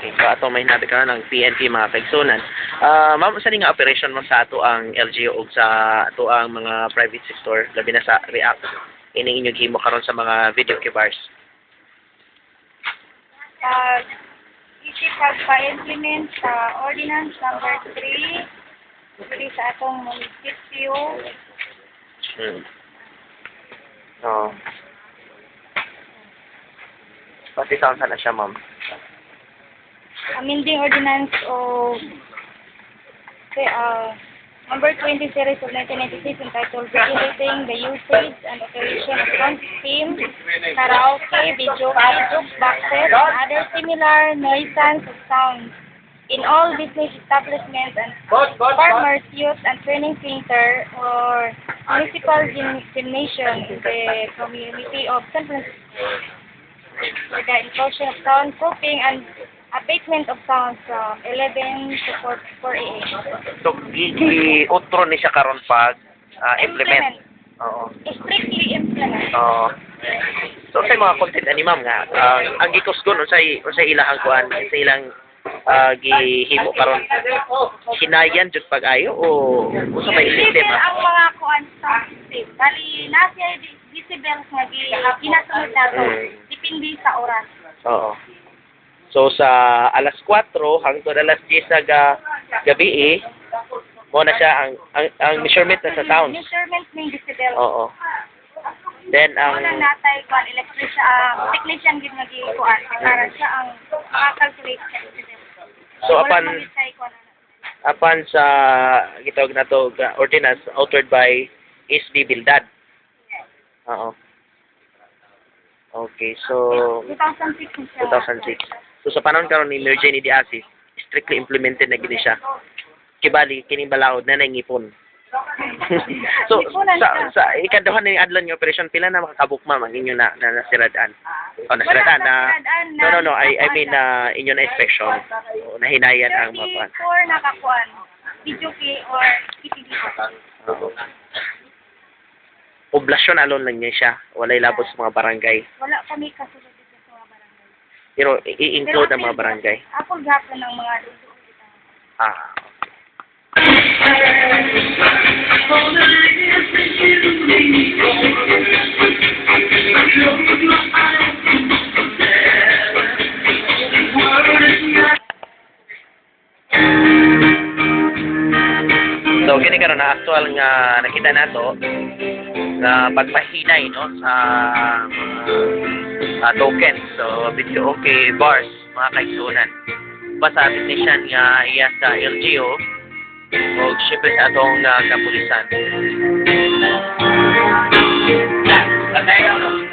Okay, so ato may hinabi ka ng PNP mga kaigsunan. Ah, ma'am, sa nga operation mo sa ato ang LGU ug sa ato ang mga private sector, labi na sa React. Ining inyong himo karon sa mga video kibars. Pag isip pagpa-implement sa ordinance number 3 dili sa atong munisipyo Hmm. Oo. Pati saan na siya, ma'am? Amending ordinance o okay, uh, number 20 series of 1996 entitled Regulating the Usage and Operation of Sound System, Karaoke, Video, Boxes, and other similar nuisance of sound in all business establishments and farmers, youth, and training center or municipal gym- gymnasium in the community of San Francisco. For the inclusion of soundproofing and abatement of sound from 11 to 4, 4 a.m. So, gi-utro ni siya karon pag ah, implement. Oo. Strictly implement. Oo. So, sa mga content ani ma'am nga, ah, ang gikusgon unsay unsay ilahang kuan, sa ilang ah, gihimo karon hinayan jud pag-ayo o usa may Decibel system ang mga kuan sa system. Bali, nasa decibels nga gi ginasunod nato. Mm. Depende sa oras. Oo. So sa alas 4 hangtod alas 10 sa ga, gabi eh, mo na siya ang, ang ang measurement na sa sound. Measurement ng decibel. Oo. Then ang Ang unang natay kuan electrician, uh, technician gid nga gi kuan para siya ang maka-calculate sa decibel. so apan apan sa gitawag na to ga- ordinance authored by SB Bildad. Oo. Okay, so 2006 na siya. 2006. So sa panahon karon ni Mayor Jenny Diaz, strictly implemented na gid siya. Kibali kining balaod na nangipon. so sa sa ikaduha ni adlon nga operation pila na makakabukma ang inyo na na nasiradaan. O nasiradaan na No no no, I I mean na inyo na inspection. O nahinayan ang mga. 34 nakakuan. Video key or. Oo. Poblasyon alone lang niya siya. Walay labot sa mga barangay. Wala kami kasulod dito sa mga barangay. Pero i-include ang mga barangay. Ako gapon ng mga luto. Ah. So kini karon na actual nga nakita nato nga pagpahinay no sa mga uh, tokens. So, video okay, bars, mga kaigsunan. Pasabit ni siya nga iya sa LGO o shipit atong uh, kapulisan. Thank you.